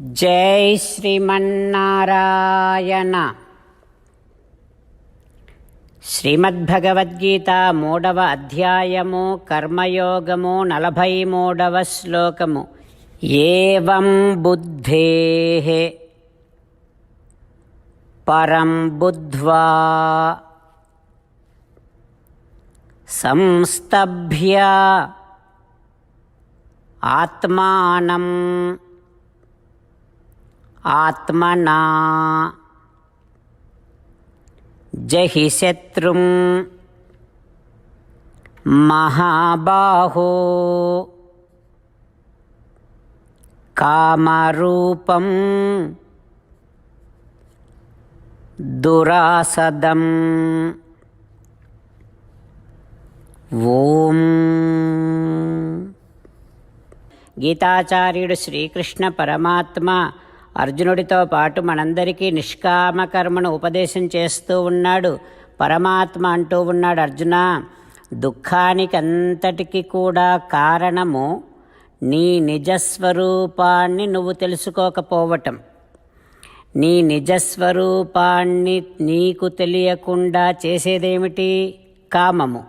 జై శ్రీమన్నారాయణ. శ్రీమద్భగవద్గీత మూడవ అధ్యాయము కర్మయోగము నలభై మూడవ శ్లోకము. ఏం బుద్ధే? పరం బుద్ధ్వా. సంస్తభ్య. ఆత్మానం. ఆత్మనా. జహి శత్రుం మహాబాహో. కామరూపం దురాసదం. ఓం. గీతాచార్యుడు శ్రీకృష్ణ పరమాత్మ అర్జునుడితో పాటు మనందరికీ నిష్కామ కర్మను ఉపదేశం చేస్తూ ఉన్నాడు. పరమాత్మ అంటూ ఉన్నాడు అర్జున. దుఃఖానికి అంతటికి కూడా కారణము నీ నిజస్వరూపాన్ని నువ్వు తెలుసుకోకపోవటం. నీ నిజస్వరూపాన్ని నీకు తెలియకుండా చేసేదేమిటి? కామము.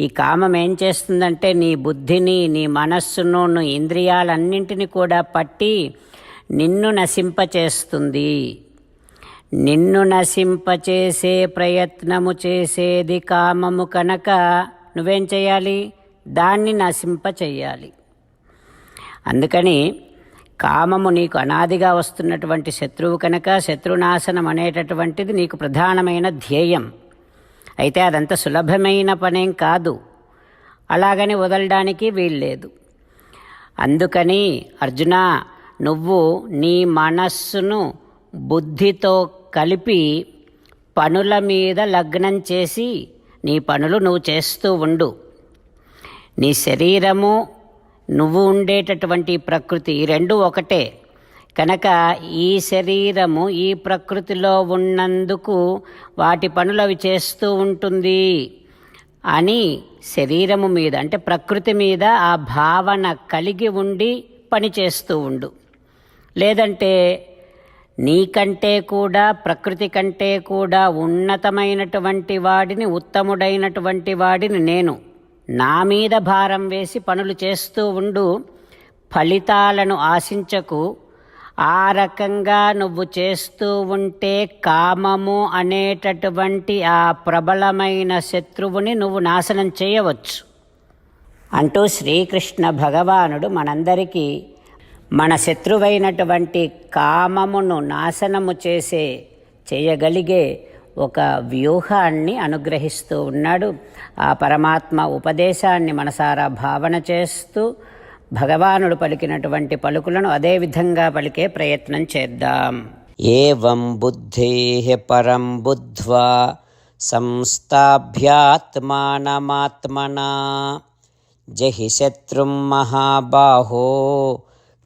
ఈ కామం ఏం చేస్తుందంటే నీ బుద్ధిని నీ మనస్సును నీ ఇంద్రియాలన్నింటినీ కూడా పట్టి నిన్ను నశింపచేస్తుంది. నిన్ను నశింపచేసే ప్రయత్నము చేసేది కామము కనుక నువ్వేం చేయాలి? దాన్ని నశింపచేయాలి. అందుకని కామము నీకు అనాదిగా వస్తున్నటువంటి శత్రువు కనుక శత్రునాశనం అనేటటువంటిది నీకు ప్రధానమైన ధ్యేయం. అయితే అదంత సులభమైన పనేం కాదు. అలాగని వదలడానికి వీల్లేదు. అందుకని అర్జున నువ్వు నీ మనస్సును బుద్ధితో కలిపి పనుల మీద లగ్నం చేసి నీ పనులు నువ్వు చేస్తూ ఉండు. నీ శరీరము నువ్వు ఉండేటటువంటి ప్రకృతి ఈ రెండు ఒకటే. కనుక ఈ శరీరము ఈ ప్రకృతిలో ఉన్నందుకు వాటి పనులు అవి చేస్తూ ఉంటుంది అని శరీరము మీద అంటే ప్రకృతి మీద ఆ భావన కలిగి ఉండి పని చేస్తూ ఉండు. లేదంటే నీకంటే కూడా ప్రకృతి కంటే కూడా ఉన్నతమైనటువంటి వాడిని ఉత్తముడైనటువంటి వాడిని నేను. నా మీద భారం వేసి పనులు చేస్తూ ఉండు ఫలితాలను ఆశించకు. ఆ రకంగా నువ్వు చేస్తూ ఉంటే కామము అనేటటువంటి ఆ ప్రబలమైన శత్రువుని నువ్వు నాశనం చేయవచ్చు. అంటూ శ్రీకృష్ణ భగవానుడు మనందరికీ మన శత్రువైనటువంటి కామమును నాశనము చేసే చేయగలిగే ఒక వ్యూహాన్ని అనుగ్రహిస్తూ ఉన్నాడు. ఆ పరమాత్మ ఉపదేశాన్ని మనసారా భావన చేస్తూ భగవానుడు పలికినటువంటి పలుకులను అదే విధంగా పలికే ప్రయత్నం చేద్దాం. ఏవం బుద్ధే పరం బుద్ధ్వా సంస్థాభ్యాత్మానమాత్మనా జహి శత్రుం మహాబాహో